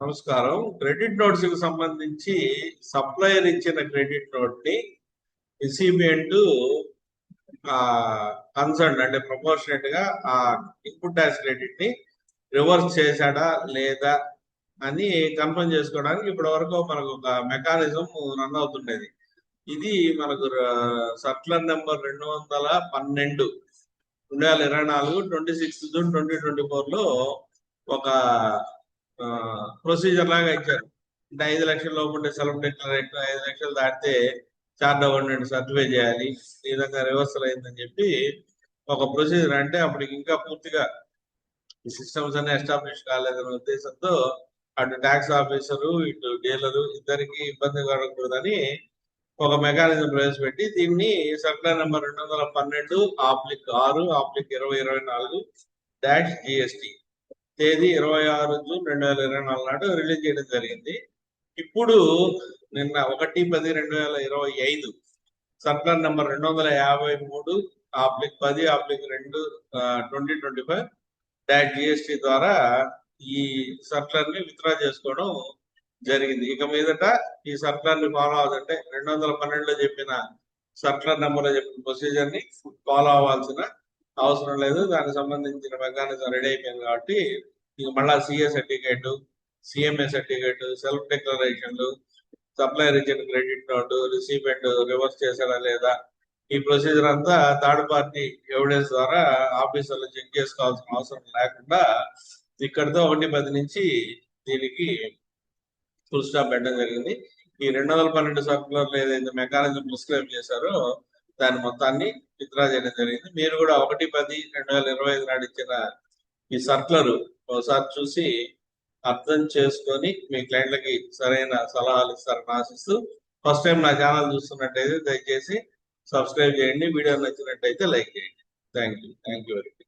నమస్కారం. క్రెడిట్ నోట్స్కి సంబంధించి సప్లయర్ ఇచ్చిన క్రెడిట్ నోట్ని రిసిపియంట్ కన్సర్న్ అంటే ప్రపోర్షనేట్గా ఆ ఇన్పుట్ ట్యాక్స్ క్రెడిట్ని రివర్స్ చేశాడా లేదా అని కన్ఫర్మ్ చేసుకోవడానికి ఇప్పటి వరకు మనకు ఒక మెకానిజం రన్ అవుతుండేది. ఇది మనకు సర్క్యులర్ నెంబర్ రెండు వందల పన్నెండు రెండు వేల ఇరవై నాలుగు twenty six June twenty twenty ఫోర్లో ఒక ప్రొసీజర్ లాగా ఇచ్చారు. అంటే ఐదు లక్షల లోపు ఉంటే సెల్ఫ్ డిక్లరేషన్ ఐదు లక్షలు దాటితే చార్ట్ అవ్వండి సర్టిఫై చేయాలి ఈ విధంగా రివర్సల్ అయిందని చెప్పి ఒక ప్రొసీజర్ అంటే అప్పటికి ఇంకా పూర్తిగా ఈ సిస్టమ్స్ అన్ని ఎస్టాబ్లిష్ కాలేదనే ఉద్దేశంతో అటు ట్యాక్స్ ఆఫీసరు ఇటు డీలరు ఇద్దరికి ఇబ్బంది కలగకూడదని ఒక మెకానిజం ప్రవేశపెట్టి దీన్ని సర్కులర్ నెంబర్ రెండు వందల పన్నెండు ఆప్లిక్ ఆరు ఆప్లిక్ ఇరవై ఇరవై నాలుగు డాష్ జిఎస్టి తేదీ ఇరవై ఆరు జూన్ రెండు వేల ఇరవై నాలుగు నాడు రిలీజ్ చేయడం జరిగింది. ఇప్పుడు నిన్న ఒకటి పది రెండు వేల ఇరవై ఐదు సర్కులర్ నెంబర్ రెండు వందల యాభై మూడు ఆప్లిక్ పది ఆప్లిక్ రెండు twenty twenty five dot GST ద్వారా ఈ సర్కులర్ని విత్డ్రా చేసుకోవడం జరిగింది. ఇక మీదట ఈ సర్కులర్ని ఫాలో అవ్వాలంటే రెండు వందల పన్నెండులో చెప్పిన సర్కులర్ నెంబర్లో చెప్పిన ప్రొసీజర్ని ఫాలో అవ్వాల్సిన అవసరం లేదు. దానికి సంబంధించిన మెకానిజం రెడీ అయిపోయింది కాబట్టి ఇక మళ్ళా CA certificate CMA certificate self డిక్లరేషన్లు supplier ఇచ్చిన క్రెడిట్ కార్డు రిసీపెంట్ రివర్స్ చేశాడా లేదా ఈ ప్రొసీజర్ అంతా థర్డ్ పార్టీ ఎవిడెన్స్ ద్వారా ఆఫీసర్లు చెక్ చేసుకోవాల్సిన అవసరం లేకుండా ఇక్కడితో ఒకటి పది నుంచి దీనికి ఫుల్ స్టాప్ పెట్టడం జరిగింది. ఈ రెండు వందల పన్నెండు సర్కులర్లు ఏదైతే మెకానిజం ప్రిస్క్రైబ్ చేశారో దాని మొత్తాన్ని విత్డ్రా చేయడం జరిగింది. మీరు కూడా ఒకటి పది రెండు వేల ఇరవై ఐదు నాడు ఇచ్చిన ఈ సర్కులరు ఒకసారి చూసి అర్థం చేసుకొని మీ క్లయింట్లకి సరైన సలహాలు ఇస్తారని ఆశిస్తూ ఫస్ట్ టైం నా ఛానల్ చూస్తున్నట్టయితే దయచేసి సబ్స్క్రైబ్ చేయండి. వీడియో నచ్చినట్టయితే లైక్ చేయండి. Thank you thank you very